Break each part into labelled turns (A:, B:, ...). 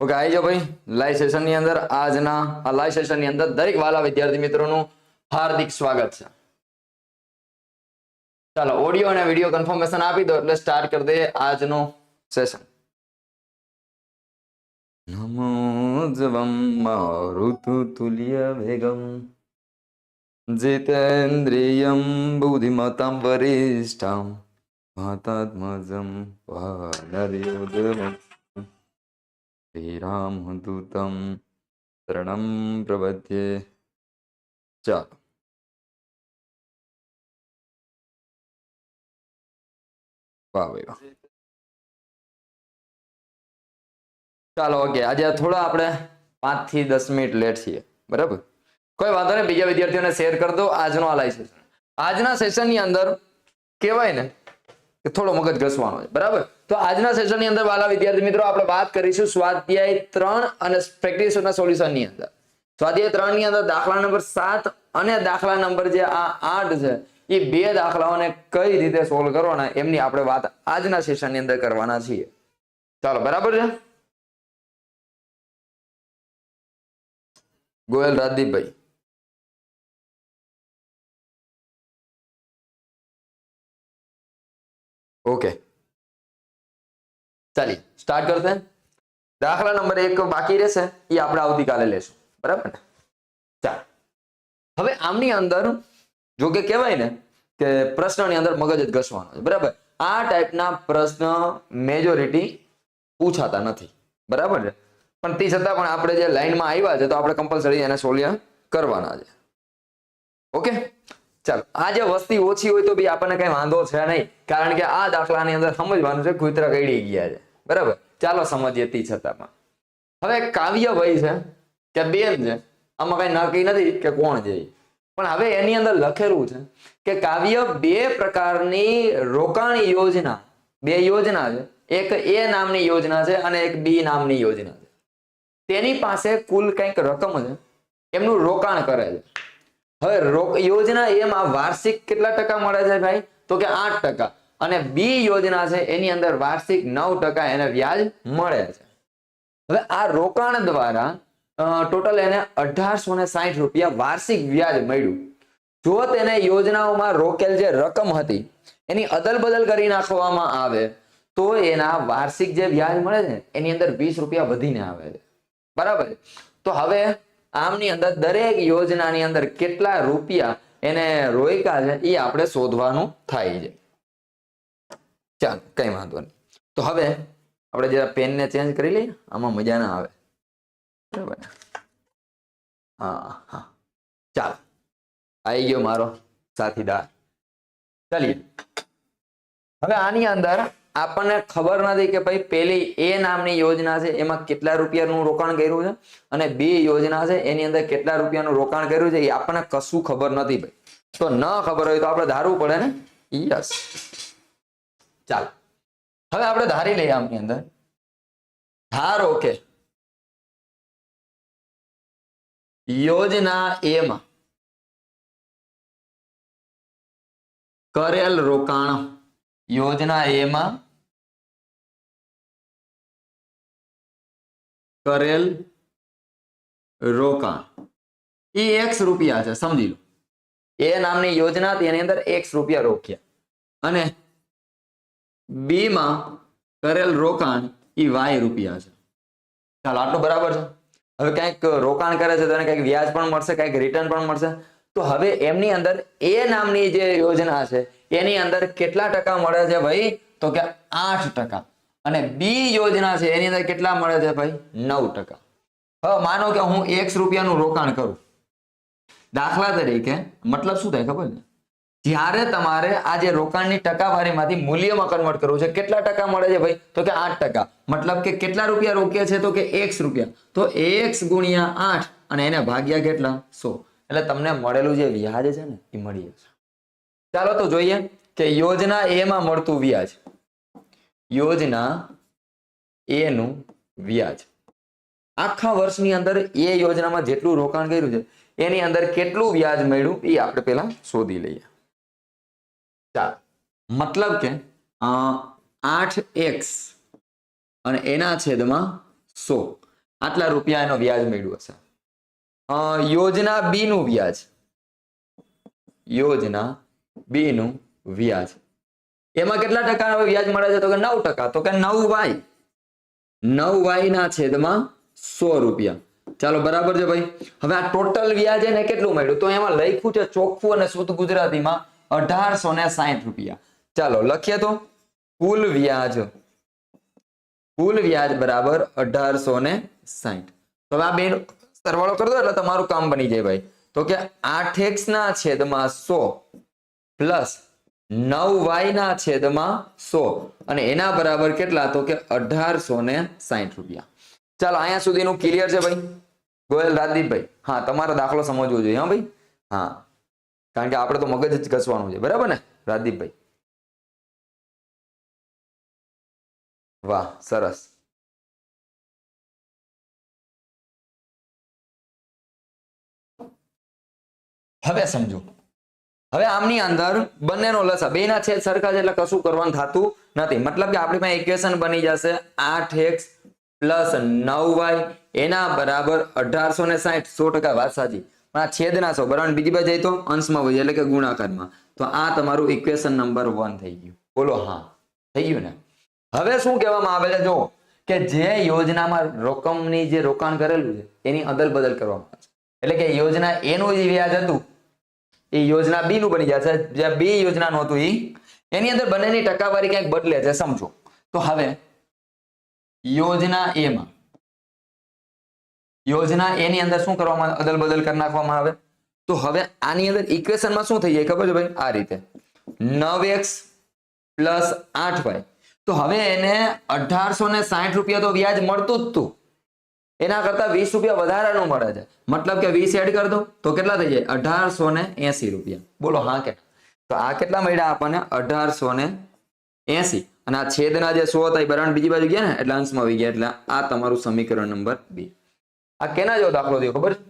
A: Okay આવી જાઓ ભાઈ. લાઈવ સેશનની અંદર આજના આ લાઈવ સેશનની અંદર દરેક વાલા વિદ્યાર્થી મિત્રોનું હાર્દિક સ્વાગત છે. ચાલો ઓડિયો અને વીડિયો કન્ફર્મેશન આપી દો એટલે સ્ટાર્ટ કરી દઈએ આજનો સેશન નમો જવમ મારુતુ તુલ્ય વેગમ. જીતેન્દ્રિયમ બુદ્ધિમતામ વરિષ્ઠામ. માતાત્મજમ વાનરયુધમ શ્રીરામદૂતમ શરણમ પ્રબધ્યે ચાલો વાહ ચાલો ઓકે આજે થોડા આપણે પાંચથી દસ મિનિટ લેટ છીએ, બરાબર? કોઈ વાંધો નહીં, બીજા વિદ્યાર્થીઓને શેર કરી દો. આજનો આ લાઈ સેશન આજના સેશનની અંદર કહેવાય ને કે થોડો મગજ ઘસવાનો છે. બરાબર? તો આજના સેશનની અંદર વાલા વિદ્યાર્થી મિત્રો, આપણે વાત કરીશું સ્વાધ્યાય ત્રણ અને સોલ્યુશનની અંદર. સ્વાધ્યાય ત્રણની અંદર દાખલા નંબર સાત અને દાખલા નંબર જે આ આઠ છે, એ બે દાખલાઓને કઈ રીતે સોલ્વ કરવાના એમની આપણે વાત આજના સેશનની અંદર કરવાના છીએ. ચાલો, બરાબર છે? ગોયલ રાજદીપભાઈ. ઓકે ચાલી સ્ટાર્ટ કરते દાખલા નંબર એક બાકી રહેશે એ આપણે આવતીકાલે લેશું. બરાબર ને? ચાલ. હવે આમની અંદર જો કે કહેવાય ને કે પ્રશ્નની અંદર મગજ જ ઘસવાનો છે. બરાબર? આ ટાઈપના પ્રશ્ન મેજોરિટી પૂછાતા નથી. બરાબર છે? પણ તે છતાં પણ આપણે જે લાઈનમાં આવ્યા છે, તો આપણે કમ્પલસરી એને સોલ્વ કરવાના છે. ઓકે ચાલો, આ જે વસ્તી ઓછી હોય તો બી આપણને કઈ વાંધો છે નહીં. કારણ કે આ દાખલાની અંદર સમજવાનું છે, કુતરા કઈડી ગયા છે. બરાબર? ચાલો સમજીએ તી છતાં હવે કાવ્ય ભાઈ છે, કે બેન છે. આમાં કઈ નક્કી નથી કે કોણ છે પણ હવે એની અંદર લખેલું છે કે કાવ્ય બે પ્રકારની રોકાણ યોજના, બે યોજના છે. એક એ નામની યોજના છે અને એક બી નામની યોજના છે. તેની પાસે કુલ કંઈક રકમ છે. એમનું રોકાણ કરે છે. હવે યોજના એમાં વાર્ષિક કેટલા ટકા મળે છે ભાઈ? તો કે આઠ ટકા. અને બી યોજના છે, એની અંદર વાર્ષિક નવ ટકા એને વ્યાજ મળે છે. હવે આ રોકાણ દ્વારા ટોટલ એને અઢારસો ને સાહીઠ રૂપિયા વાર્ષિક વ્યાજ મળ્યું. જો તેને યોજનાઓમાં રોકેલ જે રકમ હતી, એની અદલ બદલ કરી નાખવામાં આવે, તો એના વાર્ષિક જે વ્યાજ મળે છે, એની અંદર વીસ રૂપિયા વધીને આવે છે. બરાબર? તો હવે આમની અંદર દરેક યોજનાની અંદર કેટલા રૂપિયા એને રોયકા છે એ આપણે શોધવાનું થાય છે. ચાલ, કઈ વાંધો નહીં. તો હવે આપણે જરા પેનને ચેન્જ કરી લઈએ, આમાં મજા ના આવે. બરાબર. હા હા. ચાલ આવી ગયો મારો સાથીદાર ચાલીએ. હવે આની અંદર આપણને ખબર નથી કે ભાઈ પેલી એ નામની યોજના છે, એમાં કેટલા રૂપિયાનું રોકાણ કર્યું છે અને બી યોજના છે, એની અંદર કેટલા રૂપિયાનું રોકાણ કર્યું છે, એ આપણને કશું ખબર નથી ભાઈ. તો ન ખબર હોય તો આપણે ધારવું પડે ને? યસ. ચાલો. હવે આપણે ધારી લઈએ આમની અંદર. ધારો કે યોજના એમાં કરેલ રોકાણ યોજના એમાં કરેલ રોકાણ. એ એક્સ રૂપિયા છે, સમજી લો. એ નામની યોજના હતી એની અંદર એક્સ રૂપિયા રોક્યા. અને બી માં કરેલ રોકાણ એ વાય રૂપિયા છે. ચાલો, આટલું બરાબર છે. હવે કંઈક રોકાણ કરે છે, તો એને કંઈક વ્યાજ પણ મળશે, કંઈક રિટર્ન પણ મળશે. તો હવે એમની અંદર એ નામની જે યોજના છે, એની અંદર કેટલા ટકા મળે છે ભાઈ? તો કે આઠ ટકા. અને બી યોજના છે, એની અંદર કેટલા મળે છે ભાઈ? નવ ટકા. હવે માનો કે હું એક્સ રૂપિયાનું રોકાણ કરું. દાખલા તરીકે, મતલબ શું થાય ખબર ને? જ્યારે તમારે આ જે રોકાણની ટકાવારીમાંથી મૂલ્યમાં કન્વર્ટ કરવું છે, કેટલા ટકા મળે છે ભાઈ? તો કે આઠ ટકા. મતલબ કે કેટલા રૂપિયા રોક્યા છે? તો કે એક્સ રૂપિયા. તો એકસ ગુણ્યા આઠ, અને એને ભાગ્યા કેટલા? સો. એટલે તમને મળેલું જે વ્યાજ છે ને, એ મળી જશે. ચાલો તો જોઈએ કે યોજના એમાં મળતું વ્યાજ. યોજના એનું વ્યાજ. આખા વર્ષની અંદર એ યોજનામાં જેટલું રોકાણ કર્યું છે, એની અંદર કેટલું વ્યાજ મળ્યું, એ આપણે પહેલા શોધી લઈએ. ચાલો. મતલબ કે આઠ એક્સ અને એના છેદમાં સો. આટલા રૂપિયા એનો વ્યાજ મળ્યું હશે. યોજના બી નું વ્યાજ. યોજના બી નું વ્યાજ. એમાં કેટલા ટકા વ્યાજ મળે છે? તો કે નવ ટકા. તો કે નવ વાય. નવ વાય ના છેદમાં સો રૂપિયા. ચાલો, બરાબર છે ભાઈ? હવે આ ટોટલ વ્યાજ એને કેટલું મળ્યું? તો એમાં લખ્યું છે ચોખ્ખું અને શુદ્ધ ગુજરાતીમાં અઢારસો ને સાહીઠ રૂપિયા. ચાલો, લખીએ તો. કુલ વ્યાજ. કુલ વ્યાજ બરાબર અઢારસો ને સાહીઠ હવે આ બે સરવાળો કરી એટલે તમારું કામ બની જાય ભાઈ. તો કે આઠ એક્સ ના છેદમાં સો પ્લસ નવ વાય ના છેદમાં સો. અને એના બરાબર કેટલા? તો કે અઢારસો ને સાહીઠ રૂપિયા. ચાલો, અહીંયા સુધીનું ક્લિયર છે ભાઈ. ગોયલ રાજદીપભાઈ, હા, તમારો દાખલો સમજવો જોઈએ, હા ભાઈ? હા. કારણ કે આપણે તો મગજ જ ઘસવાનું છે, બરાબર ને? રાજદીપભાઈ. વાહ, સરસ. હવે સમજો. હવે આમની અંદર બંનેનો લસા, બેના છેદ સરખા છે એટલે કશું કરવાનું થતું નથી. મતલબ કે આપણી પાસે ઇક્વેશન બની જશે આઠ એક્સ પ્લસ નવ વાય, એના બરાબર અઢારસો ને સાઠ સો ટકા વાત સાચી પણ આ છેદના સો, બરાબર. બીજી બાજુ તો અંશમાં વધી એટલે કે ગુણાકારમાં. તો આ તમારું ઇક્વેશન નંબર વન થઈ ગયું. બોલો, હા. થઈ ગયું ને? હવે શું કહેવામાં આવે છે? જો કે જે યોજનામાં રકમની જે રોકાણ કરેલું છે, એની અદલ બદલ કરવામાં આવે છે. એટલે કે યોજના એનું જે વ્યાજ હતું. એ યોજના બી નું બની જશે. જે બી યોજના નું હતું એ એની અંદર બંનેની ટકાવારી ક્યાંક બદલે છે. સમજો. તો હવે યોજના એમાં યોજના એની અંદર શું કરવામાં અદલ બદલ કરી નાખવામાં આવે? તો હવે આની અંદર ઇક્વેશનમાં શું થઈ જાય? ખબર છે ભાઈ? આ રીતે. નવ એક્સ પ્લસ આઠ વાય. તો હવે એને અઢારસો ને સાઠ રૂપિયા તો વ્યાજ મળતું જ તું. એના કરતા વીસ રૂપિયા વધારાનું મળે છે. મતલબ કે વીસ એડ કરી દો તો કેટલા થઈ જાય? અઢારસો ને એસી રૂપિયા. બોલો, હા કે તો આ કેટલા મળ્યા આપણને? અઢારસો ને એસી. અને આ છેદના જે સો હતા એ બરાબર બીજી બાજુ ગયા ને? એટલે અંશમાં આવી ગયા. એટલે આ તમારું સમીકરણ નંબર બે. આ કેના જેવો દાખલો થયો ખબર? છે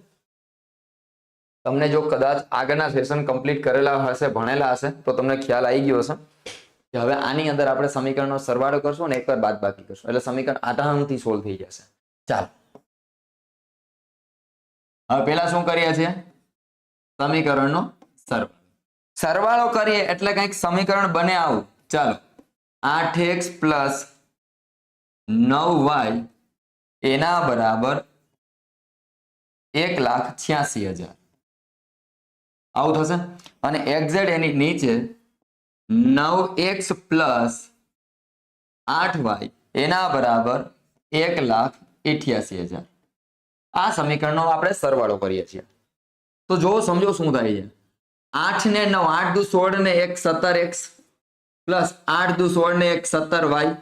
A: તમને જો કદાચ આગળના સેશન કમ્પ્લીટ કરેલા હશે, ભણેલા હશે, તો તમને ખ્યાલ આવી ગયો હશે કે હવે આની અંદર આપણે સમીકરણનો સરવાળો કરશું અને એકવાર બાદ બાકી કરશું. એટલે સમીકરણ આટામથી સોલ્વ થઈ જશે. ચાલો. હવે પેલા શું કરીએ છીએ? સમીકરણનો સરવાળો. સરવાળો કરીએ એટલે કંઈક સમીકરણ બને આવું. ચાલો. આઠ એક્સ પ્લસ નવ વાય એના બરાબર એક લાખ છ્યાસી હજાર. આવું થશે? અને એક્ઝેટ એની નીચે નવ એક્સ પ્લસ આઠ વાય એના બરાબર એક લાખ અઠ્યાસી હજાર. આ સમીકરણનો આપણે સરવાળો કરીએ છીએ. તો જો સમજો શું થાય છે. આઠ ને નવ, આઠ દુ સોળ ને એક સત્તર એક્સ પ્લસ આઠ દુ સોળ ને એક સત્તર વાય.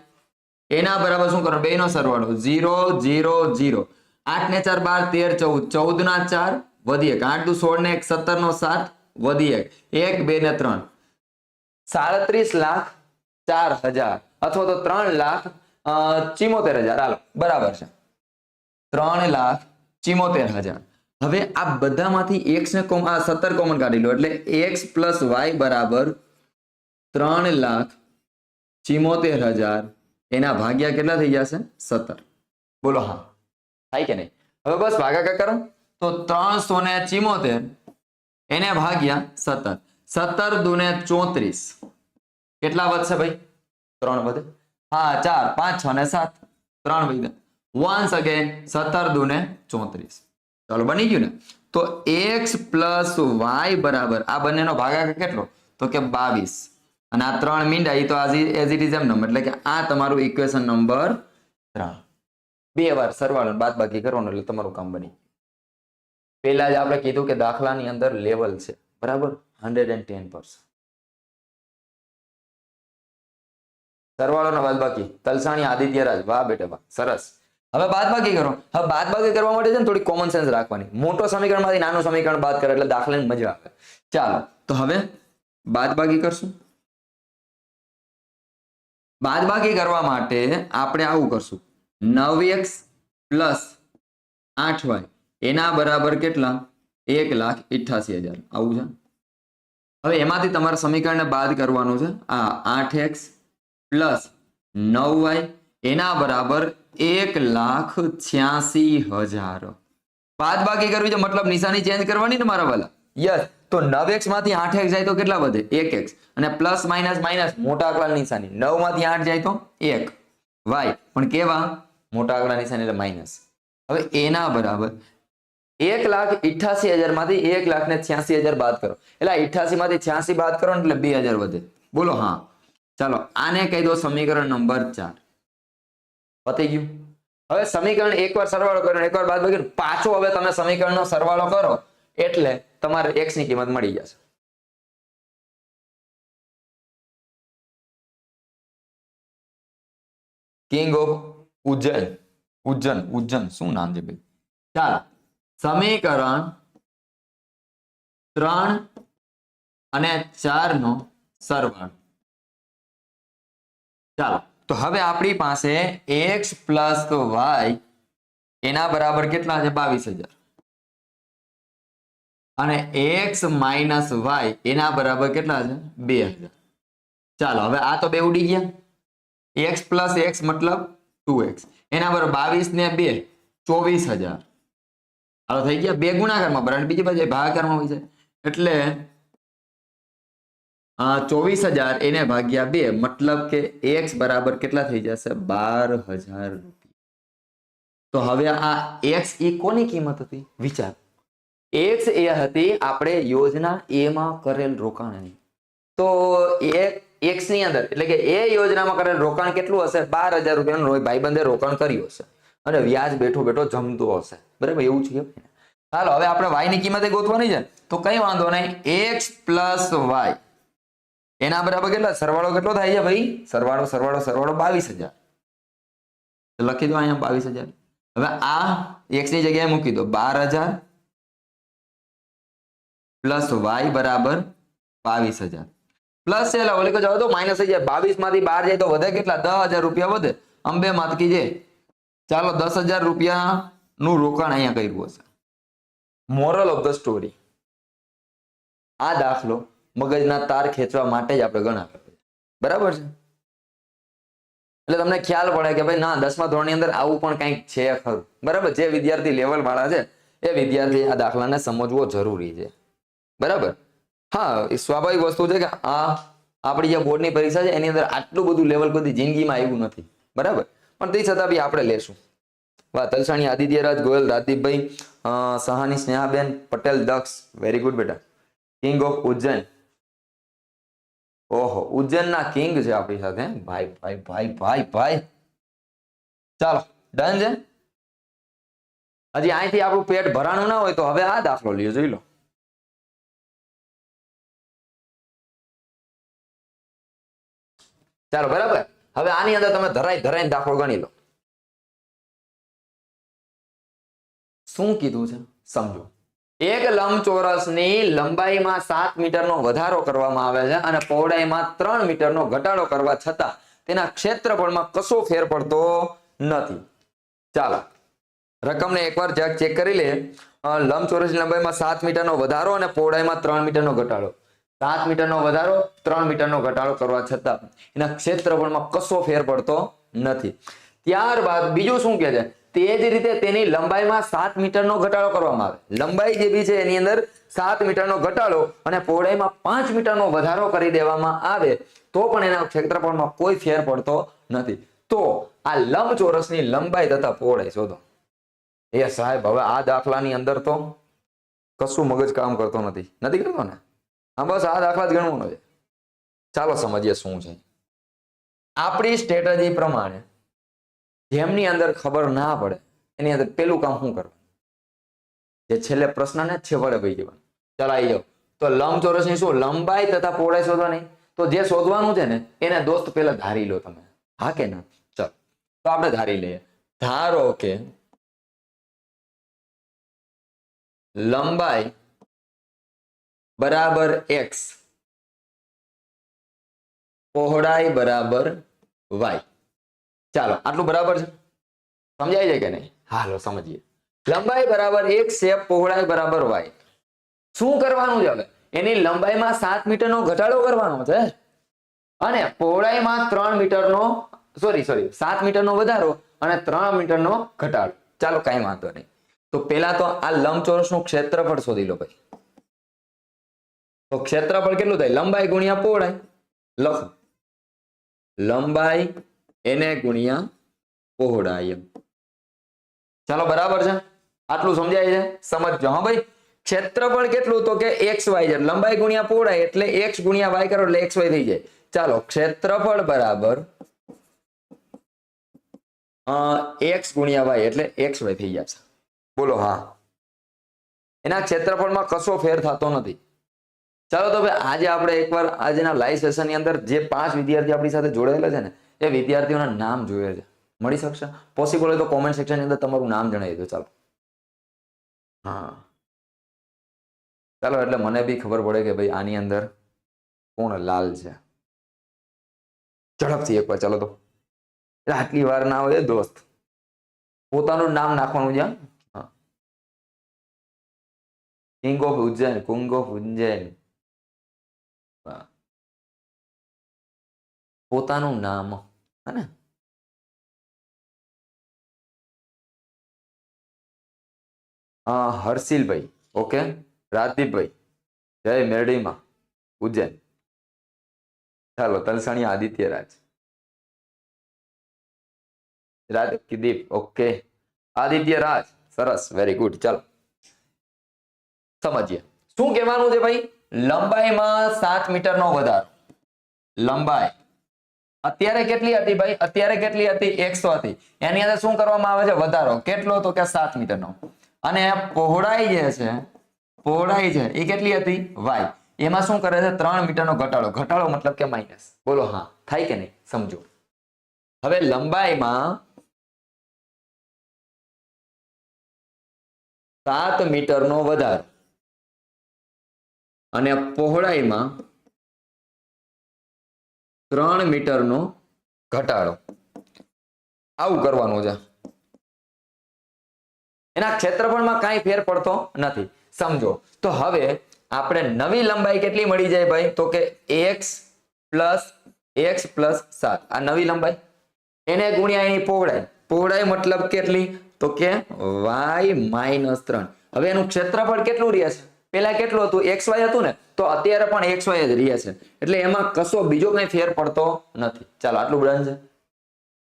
A: એના બરાબર શું કરો બે નો સરવાળો. Zero zero zero. આઠ ને ચાર, બાર, તેર, ચૌદ. ચૌદ ના ચાર વધી એક. આઠ દુ સોળ ને એક, સત્તર નો સાત વધી એક. એક, બે ને ત્રણ. સાડત્રીસ લાખ ચાર હજાર. અથવા તો ત્રણ લાખ ચિમોતેર હજાર. હાલો, બરાબર છે. ત્રણ લાખ ચિમોતેર હજાર. હવે આ બધામાંથી એક્સ ને કોમ આ સત્તર કોમન કાઢી લો, એટલે એક્સ પ્લસ વાય બરાબર ત્રણ લાખ ચિમોતેર હજાર. એના ભાગ્યા કેટલા થઈ જશે? સત્તર. બોલો હા. થાય કે નહીં? હવે બસ ભાગાકાર કરો. તો ત્રણસો ને ચિમોતેર, એને ભાગ્યા સત્તર. સત્તર દુને ચોત્રીસ. કેટલા વધશે ભાઈ? ત્રણ વધે. હા, ચાર, પાંચ, છ ને સાત. ત્રણ વધે. વન્સ અગેન સત્તર દુને ચોત્રીસ. ચાલો બની ગયું ને? તો એક્સ પ્લસ વાય બરાબર, આ બંનેનો ભાગાકાર કેટલો? તો કે બાવીસ. અને આ ત્રણ મીંડા એ તો એઝ ઇટ ઇઝ એમ નંબર, એટલે કે આ તમારું ઇક્વેશન નંબર ત્રણ. બે વાર સરવાળો બાદ બાકી કરવાનું એટલે તમારું કામ બની. પહેલા જ આપણે કીધું કે દાખલાની અંદર લેવલ છે, બરાબર? હંડ્રેડ એન્ડ ટેન સરવાળો ના બાદ બાકી તલસાણી, આદિત્યરાજ, વાહ બેટે વાહ, સરસ. હવે બાદ બાકી કરો. હવે બાદ બાકી કરવા માટે છે ને થોડી કોમન સેન્સ રાખવાની. મોટો સમીકરણમાંથી નાનું સમીકરણ બાદ કરે એટલે દાખલાની મજા આવે. ચાલો, તો હવે બાદ બાકી કરશું. બાદ બાકી કરવા માટે આપણે આવું કરશું. નવ એક્સ પ્લસ આઠ વાય. એના બરાબર કેટલા? એક લાખ ઇઠાસી હજાર. આવું છે? હવે એમાંથી તમારા સમીકરણને બાદ કરવાનું છે. આ આઠ એક્સ પ્લસ નવ વાય એના બરાબર એક લાખ છ્યાસી હજાર. બાદ બાકી કરવી છે મતલબ નિશાની ચેન્જ કરવાની ને મારા વાલા? યસ તો નવ એક્સમાંથી આઠ એક્સ જાય તો કેટલા વધે? એક એક્સ અને પ્લસ માઇનસ માઇનસ મોટા આંકડા નિશાની. નવમાંથી આઠ જાય તો એક. વાય પણ કેવા? મોટા આંકડા નિશાની એટલે માઇનસ હવે એના બરાબર એક લાખ ઇઠાસી હજારમાંથી એક લાખ ને છ્યાસી હજાર બાદ કરો. એટલે ઇઠાસી માંથી છ્યાસી બાદ કરો એટલે બે હજાર વધે. બોલો હા. ચાલો, આને કહી દો સમીકરણ નંબર ચાર. પતી ગયું. હવે સમીકરણ એકવાર સરવાળો કર્યો એકવાર બાદ બાકી પાછો હવે તમે સમીકરણનો સરવાળો કરો એટલે તમારે એક્સની કિંમત મળી જશે. King of Ujjain. Ujjain Ujjain. શું નામ છે ભાઈ? ચાલો. સમીકરણ ત્રણ અને ચાર નો સરવાળો. ચાલો. તો હવે આપણી પાસે એક્સ પ્લસ વાય એના બરાબર કેટલા છે? બાવીસ હજાર. અને એક્સ માઇનસ વાય એના બરાબર કેટલા છે? બે હજાર. ચાલો, હવે આ તો બે ઉડી ગયા. એક્સ પ્લસ એક્સ મતલબ ટુ એક્સ એના બરાબર બાવીસ ને બે, ચોવીસ હજાર. હાલો, થઈ ગયા. બે ગુણાકારમાં બરાબર. બીજી બાજુ ભાગાકારમાં હોય છે. એટલે ચોવીસ હજાર એને ભાગ્યા બે, મતલબ કે એક્સ બરાબર કેટલા થઈ જશે? બાર હજાર રૂપિયા. તો હવે આ એક્સ એ કોની કિંમત હતી? વિચાર. એક્સ એ હતી આપણે યોજના એમાં કરેલ રોકાણની. તો એ એક્સની અંદર, એટલે કે એ યોજનામાં કરેલ રોકાણ કેટલું હશે? બાર હજાર રૂપિયાનું ભાઈ ભાઈબંધે રોકાણ કર્યું હશે. અને વ્યાજ બેઠો બેઠો જમતું હશે. બરાબર? એવું છે ચાલો હવે આપણે વાયની કિંમત ગોતવાની છે. તો કઈ વાંધો નહીં. X plus y. એના બરાબર કેટલા? સરવાળો કેટલો થાય છે ભાઈ? સરવાળો સરવાળો સરવાળો બાવીસ હજાર. લખી દો અહીંયા બાવીસ હજાર. હવે આ એક્સની જગ્યાએ મૂકી દો. બાર હજાર પ્લસ વાય બરાબર બાવીસ હજાર. પ્લસ છે એટલે ઓલી જાઓ તો માઇનસ થઈ જાય. બાવીસમાંથી બાર જાય તો વધે કેટલા? દસ હજાર રૂપિયા વધે. અંબે માતકી જે. ચાલો, દસ હજાર રૂપિયા નું રોકાણ અહીંયા કર્યું હશે. મોરલ ઓફ ધ સ્ટોરી આ દાખલો મગજના તાર ખેંચવા માટે જ આપણે ગણા છે. બરાબર છે? એટલે તમને ખ્યાલ પડે કે ભાઈ ના, દસમા ધોરણની અંદર આવું પણ કંઈક છે ખરું. બરાબર? જે વિદ્યાર્થી લેવલ વાળા છે, એ વિદ્યાર્થી આ દાખલાને સમજવો જરૂરી છે. બરાબર? હા, એ સ્વાભાવિક વસ્તુ છે કે આ આપણી જે બોર્ડની પરીક્ષા છે, એની અંદર આટલું બધું લેવલ બધી જિંદગીમાં આવ્યું નથી. બરાબર? પણ તે છતાં બી આપણે લેશું. વાહ, તલસાણી આદિત્યરાજ ગોયલ રાજદીપભાઈ સહાની, સ્નેહાબેન, પટેલ દક્ષ વેરી ગુડ બેટા. કિંગ ઓફ ઉજ્જૈન ઓહો, ઉજ્જૈનના કિંગ છે આપણી સાથે ભાઈ ભાઈ ભાઈ ભાઈ ભાઈ. ચાલો ડન છે? હજી અહીંથી આપણું પેટ ભરાણું ના હોય તો હવે આ દાખલો લ્યો, જોઈ લો. ચાલો, બરાબર? હવે આની અંદર તમે ધરાઈ, ધરાઈને દાખલો ગણી લો. શું કીધું છે? સમજો. એક લંબચોરસની લંબાઈમાં સાત મીટરનો વધારો કરવામાં આવે છે અને પહોળાઈમાં ત્રણ મીટરનો ઘટાડો કરવા છતાં તેના ક્ષેત્રફળમાં કશો ફેર પડતો નથી. ચાલો, રકમને એકવાર જગ ચેક કરી લે લંબચોરસની લંબાઈમાં સાત મીટરનો વધારો અને પહોળાઈમાં ત્રણ મીટરનો ઘટાડો. સાત મીટરનો વધારો, ત્રણ મીટરનો ઘટાડો કરવા છતાં એના ક્ષેત્રફળમાં કશો ફેર પડતો નથી. ત્યારબાદ બીજું શું કહે છે? તે જ રીતે તેની લંબાઈમાં સાત મીટરનો ઘટાડો કરવામાં આવે. લંબાઈ જે બી છે, એની અંદર સાત મીટરનો ઘટાડો અને પહોળાઈમાં પાંચ મીટરનો વધારો કરી દેવામાં આવે, તો પણ એના ક્ષેત્રફળમાં કોઈ ફેર પડતો નથી. તો આ લંબચોરસની લંબાઈ તથા પહોળાઈ શોધો. એ સાહેબ, હવે આ દાખલાની અંદર તો કશું મગજ કામ કરતો નથી. નથી કરતો ને? હા, બસ આ દાખલા જ ગણવાનો છે. ચાલો સમજીએ શું છે. આપણી સ્ટ્રેટેજી પ્રમાણે જેમની અંદર ખબર ના પડે, એની અંદર પેલું કામ શું કરવાનું? જે છેલ્લે પ્રશ્નને છેવડે ભાઈ જવાનું. ચાલો આવી જાઓ. તો લંબચોરસની શું? લંબાઈ તથા પહોળાઈ શોધવાની? તો જે શોધવાનું છે ને, એને દોસ્ત પેલા ધારી લો તમે. હા કે ના? ચાલો. તો આપણે ધારી લઈએ. ધારો કે લંબાઈ બરાબર એક્સ, પહોળાઈ બરાબર વાય. ચાલો, આટલું બરાબર છે? સમજાય છે કે નહીં? હાલો, સમજીએ. લંબાઈ બરાબર એક છે પહોળાઈ બરાબર વાય શું કરવાનું છે હવે? એની લંબાઈમાં સાત મીટરનો ઘટાડો કરવાનો છે. અને પહોળાઈમાં ત્રણ મીટરનો સોરી સોરી સાત મીટરનો વધારો અને ત્રણ મીટરનો ઘટાડો. ચાલો, કઈ વાંધો નહીં. તો પેલા તો આ લંબચોરસનું ક્ષેત્રફળ શોધી લો ભાઈ. તો ક્ષેત્રફળ કેટલું થાય? લંબાઈ ગુણ્યા પહોળાઈ. લખો. લંબાઈ એને ગુણ્યા પહોળાય. ચાલો બરાબર છે? આટલું સમજાય છે? સમજજો, હા ભાઈ. ક્ષેત્રફળ કેટલું? તો કે એક્સ વાય લંબાઈ ગુણ્યા પહોળાઈ એટલે એક્સ ગુણ્યા વાય કરો એટલે એક્સ વાય થઈ જાય. ચાલો, ક્ષેત્રફળ બરાબર એક્સ ગુણ્યા વાય એટલે એક્સ વાય થઈ જશે બોલો, હા. એના ક્ષેત્રફળમાં કશો ફેર થતો નથી. ચાલો તો ભાઈ, આજે આપણે એકવાર, આજના લાઈવ સેશનની અંદર જે પાંચ વિદ્યાર્થી આપણી સાથે જોડાયેલા છે ને એ વિદ્યાર્થીઓના નામ જોઈએ છે. મળી શકશે? પોસિબલ હોય તો કોમેન્ટ સેક્શનની અંદર તમારું નામ જણાવી દો, ચાલો. હા. ચાલો, એટલે મને બી ખબર પડે કે ભાઈ આની અંદર કોણ લાલ છે. ઝડપથી એકવાર ચાલો તો. આટલી વાર ના હોય દોસ્ત. પોતાનું નામ નાખવાનું છે king of Ujjain king of Ujjain પોતાનું નામ ને હર્ષિલભાઈ. ઓકે? રાજદીપભાઈ. જય મેરડીમાં. ઉજ્જૈન. ચાલો, તલસાણી આદિત્ય રાજ રાજદીપ ઓકે. આદિત્ય રાજ સરસ. વેરી ગુડ ચાલો. સમજીએ. શું કહેવાનું છે ભાઈ? લંબાઈમાં સાત મીટરનો વધારો. લંબાઈ. અત્યારે કેટલી હતી ભાઈ? અત્યારે કેટલી હતી? એકસો હતી. એની અંદર શું કરવામાં આવે છે? વધારો. કેટલો તો કે સાત મીટરનો. અને પહોળાઈ જે છે, પહોળાઈ છે, એ કેટલી હતી? વાય. એમાં શું કરે છે? ત્રણ મીટરનો ઘટાડો. ઘટાડો મતલબ કે માઇનસ બોલો, હા. થાય કે નહીં? સમજો. હવે લંબાઈમાં સાત મીટરનો વધારો. અને પહોળાઈમાં ત્રણ મીટરનો ઘટાડો. આવું કરવાનું છે. એના ક્ષેત્રફળમાં કાંઈ ફેર પડતો નથી. સમજો. તો હવે આપણે નવી લંબાઈ કેટલી મળી જાય ભાઈ? તો કે એક્સ પ્લસ એક્સ પ્લસ સાત. આ નવી લંબાઈ. એને ગુણ્યા એની પહોળાઈ. પહોળાઈ મતલબ કેટલી? તો કે વાય માઇનસ ત્રણ. હવે એનું ક્ષેત્રફળ કેટલું રહે છે? પેલા કેટલું હતું? એક્સ વાય હતું ને, તો અત્યારે પણ એક્સ વાય જ રહે છે. એટલે એમાં કશો બીજો કઈ ફેર પડતો નથી. ચાલો, આટલું ડન છે.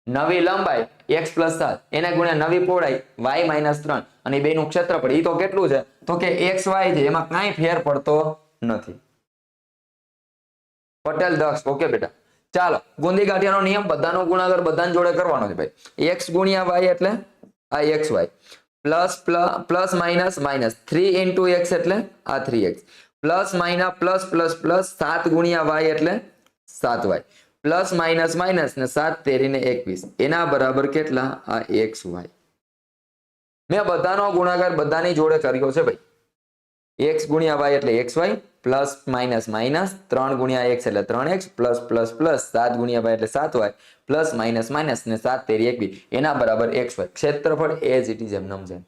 A: નવી લંબાઈ, એક્સ પ્લસ સાત, એને ગુણ્યા નવી પહોળાઈ, વાય માઇનસ ત્રણ, અને બેનું ક્ષેત્રફળ એ તો કેટલું છે? તો કે એક્સ, વાય છે, એમાં કઈ ફેર પડતો નથી. પટેલ દક્ષ, ઓકે બેટા. ચાલો, ગુંદી ગાંઠિયાનો નિયમ, બધાનો ગુણાકાર બધાને જોડે કરવાનો છે ભાઈ. એક્સ ગુણ્યા વાય એટલે આ x y. Plus plus minus minus. Three into x એટલે આ three x. Plus minus, plus plus plus સાત ગુણ્યા વાય એટલે સાત વાય. પ્લસ માઇનસ માઇનસ ને સાત તેરીને એકવીસ. એના બરાબર કેટલા? આ એક્સ વાય. મેં બધાનો ગુણાકાર બધાની જોડે કર્યો છે ભાઈ. એક્સ ગુણ્યા વાય એટલે x y. Plus minus minus ત્રણ ગુણ્યા એક્સ એટલે ત્રણ એક્સ, પ્લસ પ્લસ પ્લસ સાત ગુણ્યા વાય એટલે સાત વાય પ્લસ માઇનસ માઇનસ ને સાત તેરી એકવી એના બરાબર એક્સ વાય ક્ષેત્રફળ એજ ઇટ ઇઝ એમનેમ જેમ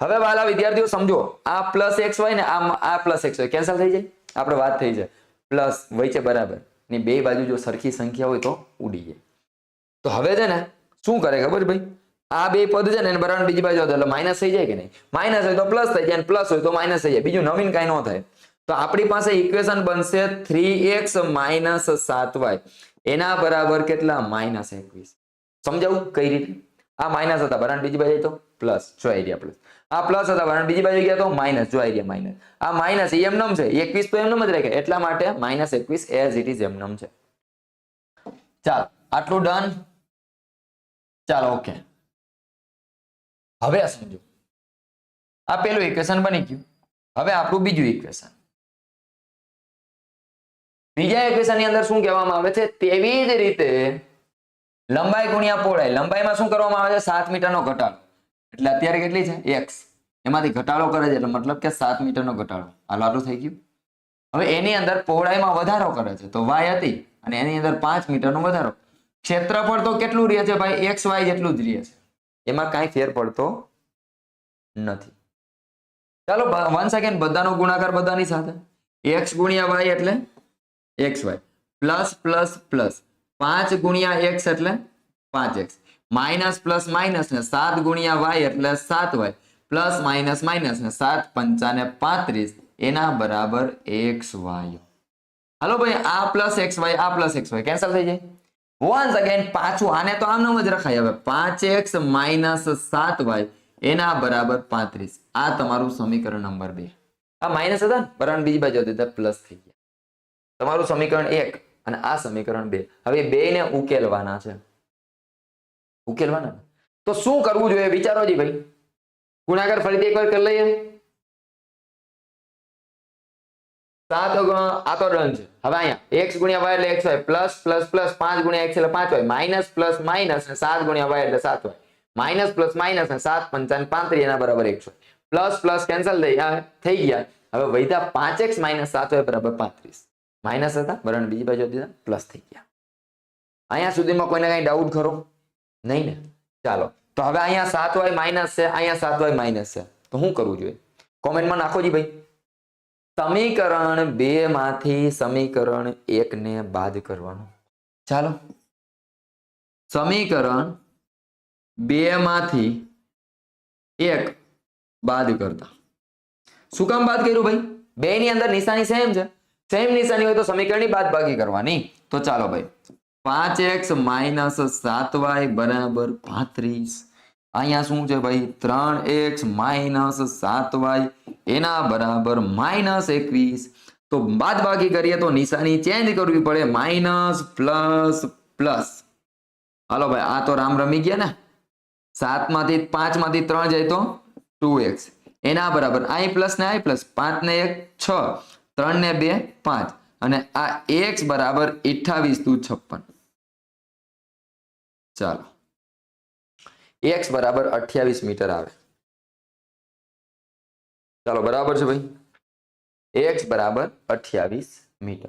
A: હવે વાલા વિદ્યાર્થીઓ, સમજો, આ પ્લસ એક્સ વાય ને આ આ પ્લસ એક્સ વાય કેન્સલ થઈ જાય? આપણે વાત થઈ જાય. પ્લસ છે બરાબર. ની બે બાજુ જો સરખી સંખ્યા હોય તો ઉડી જાય. તો હવે છે ને, શું કરે ખબર ભાઈ? આ બે પદ છે ને, એને બરાબર બીજી બાજુ એટલે માઇનસ થઈ જાય કે નહીં? માઇનસ હોય તો પ્લસ થઈ જાય પ્લસ હોય તો માઇનસ થઈ જાય. બીજું નવીન કાંઈ ન થાય. તો આપણી પાસે ઇક્વેશન બનશે થ્રી એક્સ માઇનસ સાત વાય એના બરાબર કેટલા? માઇનસ એકવીસ. સમજાવું? કઈ રીતે? આ માઇનસ હતા. બરાબર. બીજી બાજુ તો પ્લસ જો આઈડિયા પ્લસ આ પ્લસ હતા. બરાબર. બીજી બાજુ ગયા તો માઇનસ જો આઈડિયા માઇનસ આ માઇનસ એમનમ છે. એકવીસ તો એમનમ જ રાખે એટલા માટે માઇનસ એકવીસ એઝ ઇટ ઇઝ એમનમ છે. ચાલો. આટલું ડન ચાલો ઓકે હવે આ સમજો. આ પેલું ઇક્વેશન બની ગયું. હવે આપણું બીજું ઇક્વેશન બીજા ઇક્વેશનની અંદર શું કહેવામાં આવે છે? તેવી જ રીતે લંબાઈ ગુણ્યા પહોળાઈ, લંબાઈમાં શું કરવામાં આવે છે? સાત મીટરનો ઘટાડો. એટલે અત્યારે કેટલી છે? એક્સ એમાંથી ઘટાડો કરે છે, એટલે મતલબ કે સાત મીટરનો ઘટાડો. હાલ, આટલું થઈ ગયું. હવે એની અંદર પહોળાઈમાં વધારો કરે છે. તો વાય હતી અને એની અંદર પાંચ મીટરનો વધારો. ક્ષેત્રફળ તો કેટલું રહે છે ભાઈ? એક્સ વાય જેટલું જ રહે છે. એમાં કાંઈ ફેર પડતો નથી. ચાલો વન સેકન્ડ બધાનો ગુણાકાર બધાની સાથે. એક્સ ગુણ્યા વાય એટલે x y plus plus plus પાંચ ગુણ્યા એક્સ એટલે પાંચ એક્સ માઇનસ પ્લસ માઇનસ ને સાત ગુણ્યા વાય એટલે સાત વાય પ્લસ માઇનસ માઇનસ ને સાત પંચાને પાંત્રીસ. એના બરાબર એક્સ વાય હાલો ભાઈ, આ પ્લસ એક્સ વાય આ પ્લસ એક્સ વાય કેન્સલ થઈ જાય. વન્સ અગેન પાછું આને તો આમ જ રખાય. હવે પાંચ એક્સ માઇનસ સાત વાય એના બરાબર પાંત્રીસ. આ તમારું સમીકરણ નંબર બે. આ માઇનસ હતા ને? બરાબર બીજી બાજુ હતી પ્લસ થઈ ગયા. તમારું સમીકરણ એક અને આ સમીકરણ બે. હવે બે ને ઉકેલવાના છે. ઉકેલવાના? તો શું કરવું જોઈએ? વિચારો જી ભાઈ. ગુણાકાર ફરીથી એકવાર કરી લઈએ. સાત આ તો હવે અહીંયા એક્સ ગુણ્યા વાય એટલે એક્સ હોય. પ્લસ પ્લસ પ્લસ પાંચ ગુણ્યા એક્સ એટલે પાંચ હોય. માઇનસ, પ્લસ, માઇનસ ને સાત ગુણ્યા વાય એટલે સાત હોય. માઇનસ, પ્લસ, માઇનસ ને સાત પંચાવન પાંત્રીસ એના બરાબર એકસો પ્લસ પ્લસ કેન્સલ થઈ ગયા. હવે વૈધા પાંચ એક્સ માઇનસ સાત હોય બરાબર પાંત્રીસ. માઇનસ હતા, બરાબર બીજી બાજુ દીધા, પ્લસ થઈ ગયા. અહીંયા સુધીમાં કોઈને કઈ ડાઉટ ખરો? નહીં ને? ચાલો. તો હવે અહીંયા સાત વાય માઇનસ છે, અહીંયા સાત વાય માઇનસ છે. તો શું કરવું જોઈએ? કોમેન્ટમાં નાખો જી ભાઈ. સમીકરણ બે માંથી સમીકરણ એક ને બાદ કરવાનું. ચાલો. સમીકરણ બે માંથી એક બાદ કરતા. શું કામ બાદ કર્યું ભાઈ? બે ની અંદર નિશાની સેમ છે? સેમ નિશાની હોય તો સમીકરણની બાદ ભાગી કરવાની. તો ચાલો ભાઈ. પાંચ એક્સ માઇનસ સાત વાય બરાબર પાંત્રીસ. અહીંયા શું છે ભાઈ? ત્રણ એક્સ માઇનસ સાત વાય એના બરાબર માઇનસ એકવીસ. તો બાદ બાકી કરીએ તો નિશાની ચેન્જ કરવી પડે માઇનસ પ્લસ પ્લસ. હાલો ભાઈ, આ તો રામ રમી ગયા ને. સાતમાંથી પાંચમાંથી ત્રણ જાય તો ટુ એક્સ. એના બરાબર આઈ પ્લસ ને આઈ પ્લસ પાંચ ને એક છ. ત્રણ ને બે, પાંચ. અને આ એક્સ બરાબર અઠાવીસ તું છપ્પન. ચાલો. એક્સ બરાબર અઠ્યાવીસ મીટર આવે. ચાલો, બરાબર છે ભાઈ? એક્સ બરાબર અઠ્યાવીસ મીટર.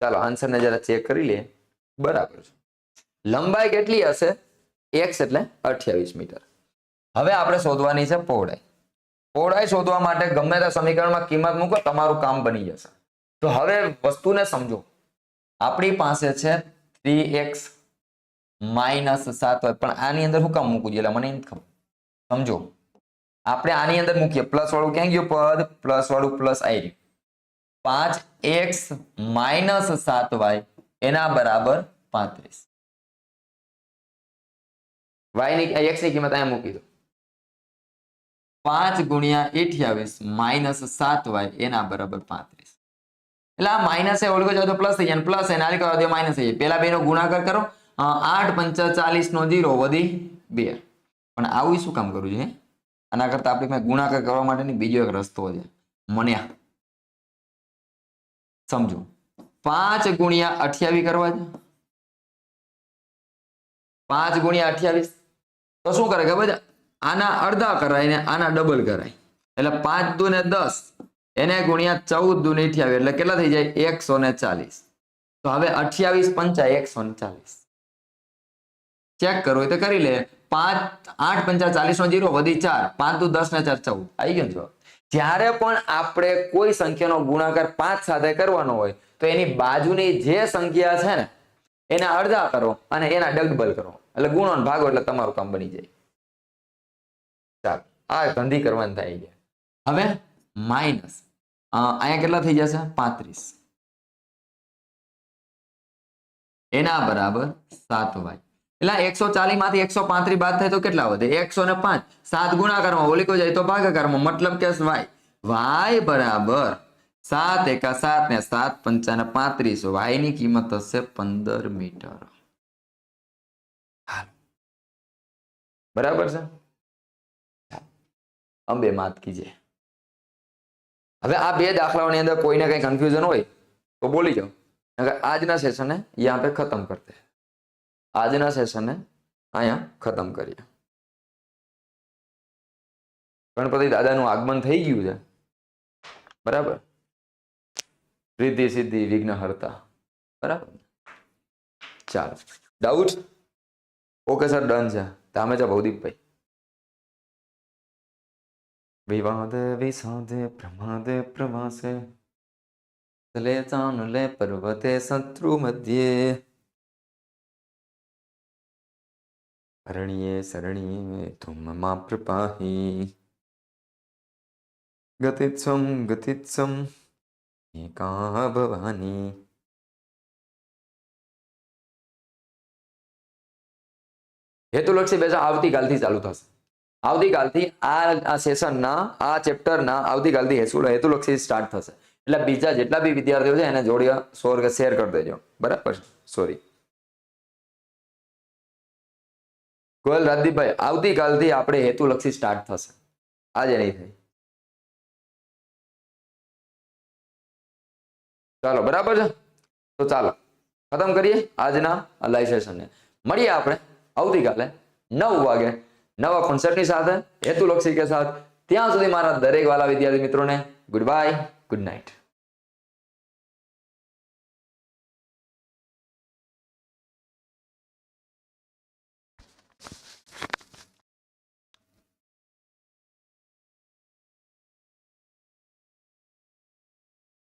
A: ચાલો, આન્સરને જરા ચેક કરી લઈએ બરાબર છે. લંબાઈ કેટલી હશે? એક્સ એટલે અઠ્યાવીસ મીટર. હવે આપણે શોધવાની છે પહોળાઈ. પહોળાઈ શોધવા માટે ગમે તે સમીકરણમાં કિંમત મૂકો, તમારું કામ બની જશે. તો હવે વસ્તુને સમજો. આપણી પાસે છે થ્રી એક્સ માઇનસ સાત હોય, પણ આની અંદર શું કામ જોઈએ એટલે મને ખબર. સમજો. આપણે આની અંદર મૂકીએ. પ્લસ વાળું ક્યાં ગયું? પદ. પ્લસ વાળું પ્લસ આવી રહ્યું. પાંચ એક્સ માઇનસ સાત વાય એના બરાબર પાંત્રીસ. વાયની એક્સની કિંમત અહીંયા મૂકી દો. પાંચ ગુણ્યા અઠ્યાવીસ માઇનસ સાત વાય એના બરાબર પાંત્રીસ. એટલે આ માઇનસ એ ઓળખો જાવ તો પ્લસ થઈ જાય. પ્લસ એને આલી દો માઇનસ થઈ જાય. પેલા બે નો ગુણાકાર કરો. આઠ પંચા ચાલીસ નો જીરો વધી બે. પણ આવું શું કામ કરવું છે આના કરતા આપણે ગુણાકાર કરવા માટેની બીજો એક રસ્તો છે. મને સમજો. પાંચ ગુણ્યા અઠ્યાવીસ કરવા છે. પાંચ ગુણ્યા અઠ્યાવીસ. તો શું કરે ખબર છે? આના અડધા કરાય ને આના ડબલ કરાય. એટલે પાંચ દુ ને દસ, એને ગુણ્યા ચૌદ દુ ને અઠ્યાવીસ, એટલે કેટલા થઈ જાય? એકસો ને ચાલીસ. તો હવે અઠ્યાવીસ પંચા એકસો ને ચાલીસ. ચેક કરવું હોય તો કરી લે. પાંચ, આઠ પંચા ચાલીસ નો જીરો, વધી ચાર. પાંચ દુ દસ ને ચાર, ચૌદ. આવી ગયો જવાબ? જ્યારે પણ આપણે કોઈ સંખ્યાનો ગુણાકાર પાંચ સાથે કરવાનો હોય, તો એની બાજુની જે સંખ્યા છે ને, એના અડધા કરો અને એના ડબલ કરો. એટલે ગુણો ભાગો એટલે તમારું કામ બની જાય. ચાલો, આ ગંધી કરવાની થાય છે. હવે માઇનસ અહીંયા કેટલા થઈ જશે? પાંત્રીસ. એના બરાબર સાત વાય એટલે એકસો ચાલીસમાંથી એકસો પાંત્રીસ બાદ થાય તો કેટલા વધે? એકસો ને પાંચ. સાત ગુણાકારમાં ઓલિકો જાય તો ભાગાકારમાં. મતલબ કે વાય? વાય બરાબર સાત એકા સાત ને સાત પંચાને પાંત્રીસ. વાયની કિંમત હશે પંદર મીટર. બરાબર છે? અંબે માત કીજે. હવે આ બે દાખલાઓની અંદર કોઈને કઈ કન્ફ્યુઝન હોય, તો બોલી જાઓ. આજના સેશનને યહાં પે ખતમ કરતે. આજના સેશને અહીંયા ખતમ કરીએ. ગણપતિ દાદાનું આગમન થઈ ગયું છે. બરાબર? રિદ્ધિ સિદ્ધિ, વિઘ્ન, હરતા. બરાબર? ચાલો. ડાઉટ ઓકે સર ડન છે. તમે છે ભૌદીપભાઈ વિવાદે વિસાદે પ્રમાદે, પ્રવાસે. ચલે ચાનુલે પર્વતે શત્રુ મધ્યે. હરણીએ સરણીએ ધૂમમાં પ્રપાહી ગતિત્સમ ગતિત્સમ એકા ભવાની. હેતુલક્ષી બેસા આવતીકાલથી ચાલુ થશે. આવતીકાલથી આ આ સેશનના આ ચેપ્ટરના આવતીકાલથી હેતુ હેતુલક્ષી સ્ટાર્ટ થશે. એટલે બીજા જેટલા બી વિદ્યાર્થીઓ છે, એને જોડી સોર શેર કરી દેજો. બરાબર? સોરી ગોયલ રાજદીપભાઈ, આવતીકાલથી આપણે હેતુલક્ષી સ્ટાર્ટ થશે. આજે નહીં થઈ ચાલો, બરાબર છે? તો ચાલો, ખતમ કરીએ આજના લાઈવ સેશનને મળીએ આપણે આવતીકાલે નવ વાગે. નવા કોન્સેપ્ટની સાથે હેતુલક્ષી કે સાથ. ત્યાં સુધી મારા દરેક વાલા વિદ્યાર્થી મિત્રોને ગુડ બાય ગુડ નાઇટ